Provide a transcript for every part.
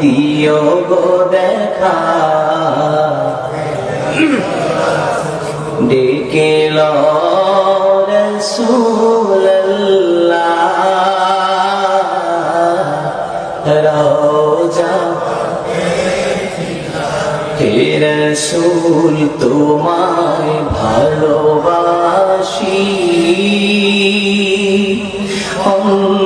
দিও গো দেখা। ডেকে রসুল তোমায় ভালোবাসি। অন্তরে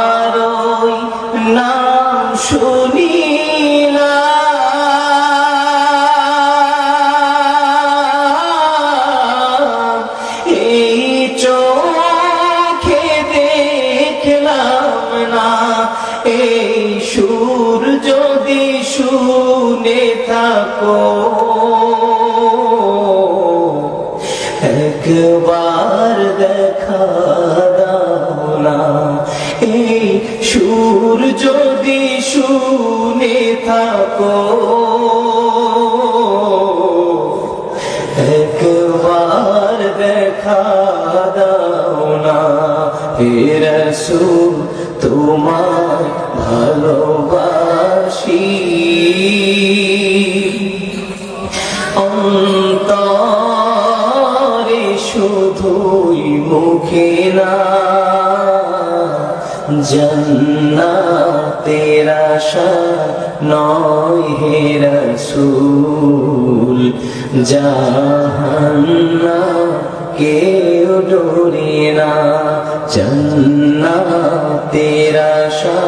এই সুর যদি শুনে থাকো। একবার দেখা না, এই সুর যদি শুনে থাকো। একবার দেখা দাও না, হে রসুল তোমার ভালোবাসি। অন্তরে শুধুই মুখে না, জন্নাতের আশা নয় হে রসুল। জাহান্না কেউ ডোরে না জন্নাতের আশা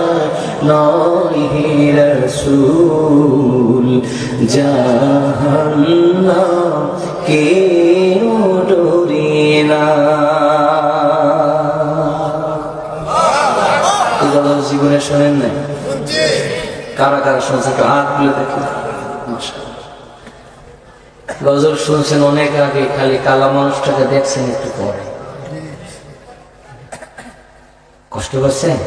নয় রসুল জাহান্না কেউ ডোরে জীবনে শোনেন নাই? কারা কারা শুনছে একটু হাত তুলে দেখি। গজল শুনছেন অনেক আগে, খালি কালা মানুষটাকে দেখছেন একটু পরে। কষ্ট করছেন